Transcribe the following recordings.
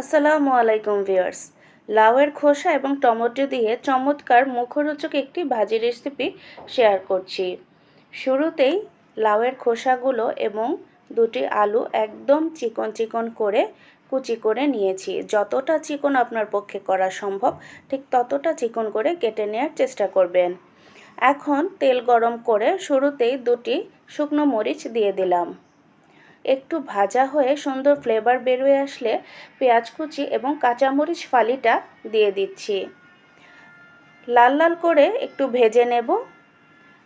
আসসালামু আলাইকুম ভিউয়ার্স। লাউয়ের খোসা এবং টমেটো দিয়ে চমৎকার মুখরোচক একটি ভাজি রেসিপি শেয়ার করছি। শুরুতেই লাউয়ের খোসাগুলো এবং দুটি আলু একদম চিকন চিকন করে কুচি করে নিয়েছি। যতটা চিকন আপনার পক্ষে করা সম্ভব, ঠিক ততটা চিকন করে কেটে নেওয়ার চেষ্টা করবেন। এখন তেল গরম করে শুরুতেই দুটি শুকনো মরিচ দিয়ে দিলাম। একটু ভাজা হয়ে সুন্দর ফ্লেভার বেরোয় আসলে পেঁয়াজ কুচি এবং কাঁচামরিচ ফালিটা দিয়ে দিচ্ছি। লাল লাল করে একটু ভেজে নেব।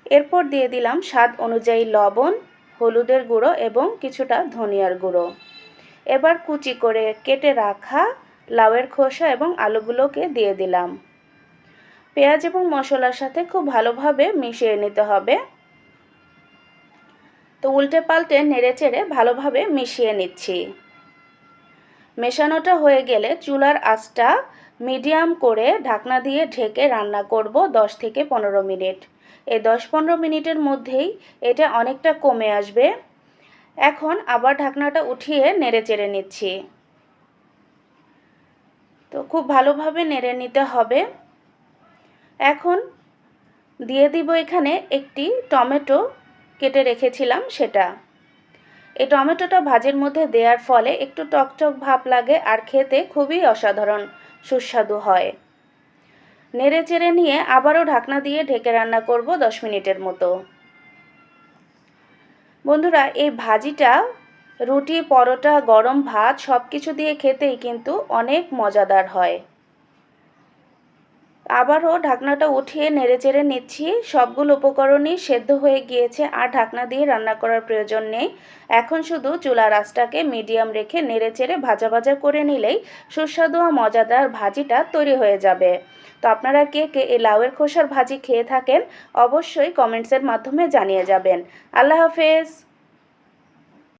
এরপর দিয়ে দিলাম স্বাদ অনুযায়ী লবণ, হলুদের গুঁড়ো এবং কিছুটা ধনিয়ার গুঁড়ো। এবার কুচি করে কেটে রাখা লাউয়ের খোসা এবং আলুগুলোকে দিয়ে দিলাম। পেঁয়াজ এবং মশলার সাথে খুব ভালোভাবে মিশিয়ে নিতে হবে। তো উল্টে পাল্টে নেড়ে চেড়ে ভালোভাবে মিশিয়ে নিচ্ছি। মেশানোটা হয়ে গেলে চুলার আঁচটা মিডিয়াম করে ঢাকনা দিয়ে ঢেকে রান্না করব দশ থেকে পনেরো মিনিট। এই দশ পনেরো মিনিটের মধ্যেই এটা অনেকটা কমে আসবে। এখন আবার ঢাকনাটা উঠিয়ে নেড়ে চেড়ে নিচ্ছি। তো খুব ভালোভাবে নেড়ে নিতে হবে। এখন দিয়ে দিব এখানে একটি টমেটো কেটে রেখেছিলাম সেটা। এই টমেটোটা ভাজের মধ্যে দেওয়ার ফলে একটু টকটক ভাব লাগে আর খেতে খুবই অসাধারণ, সুস্বাদু হয়। নেড়ে চেড়ে নিয়ে আবারও ঢাকনা দিয়ে ঢেকে রান্না করব দশ মিনিটের মতো। বন্ধুরা, এই ভাজিটা, রুটি, পরোটা, গরম ভাত সব কিছু দিয়ে খেতেই কিন্তু অনেক মজাদার হয়। আবারও ঢাকনাটা উঠিয়ে নেড়েচেড়ে নিচ্ছি। সবগুলো উপকরণই সেদ্ধ হয়ে গিয়েছে আর ঢাকনা দিয়ে রান্না করার প্রয়োজন নেই। এখন শুধু চুলার আঁচটাকে মিডিয়াম রেখে নেড়েচেড়ে ভাজা ভাজা করে নিলেই সুস্বাদু ও মজাদার ভাজিটা তৈরি হয়ে যাবে। তো আপনারা কে কে এই লাউয়ের খোসার ভাজি খেয়ে থাকেন অবশ্যই কমেন্টসের মাধ্যমে জানিয়ে যাবেন। আল্লাহ হাফেজ!